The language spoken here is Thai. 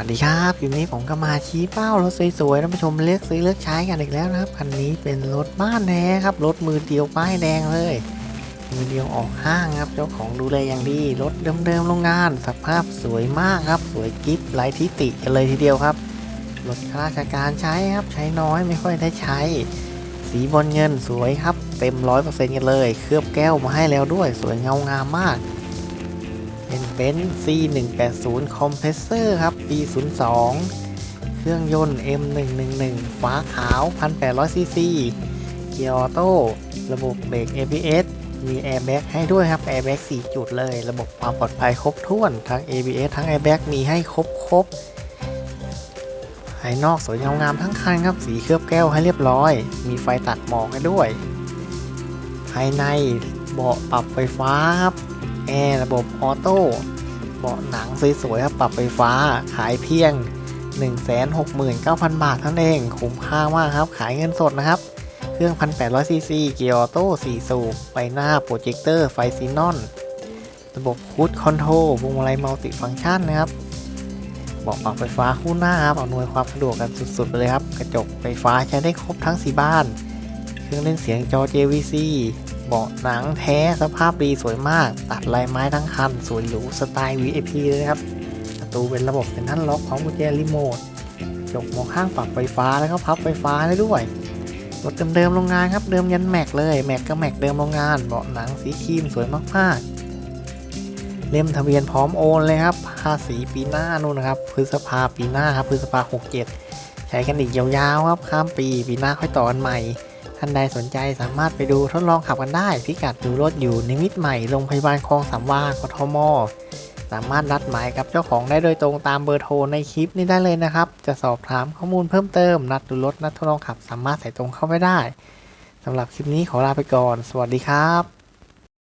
วัสดีครับคลิปนี้ผมก็มาชี้เป้ารถสวยๆท่านผู้ชมเลือกซื้อเลือกใช้กันอีกแล้วนะครับคันนี้เป็นรถบ้านแท้ครับรถมือเดียวป้ายแดงเลย มือเดียวออกห้างครับเจ้าของดูแลอย่างดีรถเดิมๆโรงงาน สภาพสวยมากครับ สวยกิ๊บไร้ทิติกันเลยทีเดียวครับรถข้าราชการใช้ครับใช้น้อยไม่ค่อยได้ใช้ สีบอลเงินสวยครับ เต็มร้อยเปอร์เซ็นต์กันเลย เคลือบแก้วมาให้แล้วด้วย สวยเงางามมาก เป็นเบนซ์ C180 คอมเพรสเซอร์ครับ ปี 02 เครื่องยนต์ M111 ฟ้าขาว 1,800ซีซีเกียร์ออโต้ ระบบเบรก ABS มีแอร์แบ็กให้ด้วยครับแอร์แบ็ก4จุดเลย ระบบความปลอดภัยครบถ้วน ทั้ง ABS ทั้งแอร์แบ็กมีให้ครบครบภายนอกสวยงามทั้งคันครับ สีเคลือบแก้วให้เรียบร้อย มีไฟตัดหมอกให้ด้วย ภายในเบาะปรับไฟฟ้าครับ แอร์ระบบออโต้เบาะหนังสวยๆครับปรับไฟฟ้าขายเพียง 169,000 บาทเท่านั้นเอง คุ้มค่ามากครับ ขายเงินสดนะครับ เครื่อง 1,800ซีซีเกียร์ออโต้4สูบไฟหน้าโปรเจคเตอร์ไฟซีนอน ระบบคูดคอนโทรลพวงมาลัยมัลติฟังก์ชันนะครับเบาะปรับไฟฟ้าคู่หน้าครับอำนวยความสะดวกกันสุดๆไปเลยครับ กระจกไฟฟ้าใช้ได้ครบทั้ง 4 บ้าน เครื่องเล่นเสียงจอ JVC เบาะหนังแท้สภาพดีสวยมาก ตัดลายไม้ทั้งคัน สวยหรูสไตล์ VIP เลยนะครับ ประตูเป็นระบบเซ็นทรัลล็อกพร้อมกุญแจรีโมทจกมองข้างปรับไฟฟ้าแล้วก็พับไฟฟ้าได้ด้วยรถเดิมๆโรงงานครับเดิมยันแม็กเลยแม็กก็แม็กเดิมโรงงานเบาะหนังสีครีมสวยมากๆ เล่มทะเบียนพร้อมโอนเลยครับภาษีปีหน้านู่นนะครับพฤษภาปีหน้าครับพฤษภา67 ใช้กันอีกยาวๆครับข้ามปีปีหน้าค่อยต่อกันใหม่ ท่านใดสนใจสามารถไปดูทดลองขับกันได้ พิกัดดูรถอยู่นิมิตใหม่โรงพยาบาลคลองสามวากทม สามารถนัดหมายกับเจ้าของได้โดยตรงตามเบอร์โทรในคลิปนี้ได้เลยนะครับ จะสอบถามข้อมูลเพิ่มเติม นัดดูรถนัดทดลองขับสามารถใส่ตรงเข้าไปได้สำหรับคลิปนี้ขอลาไปก่อน สวัสดีครับ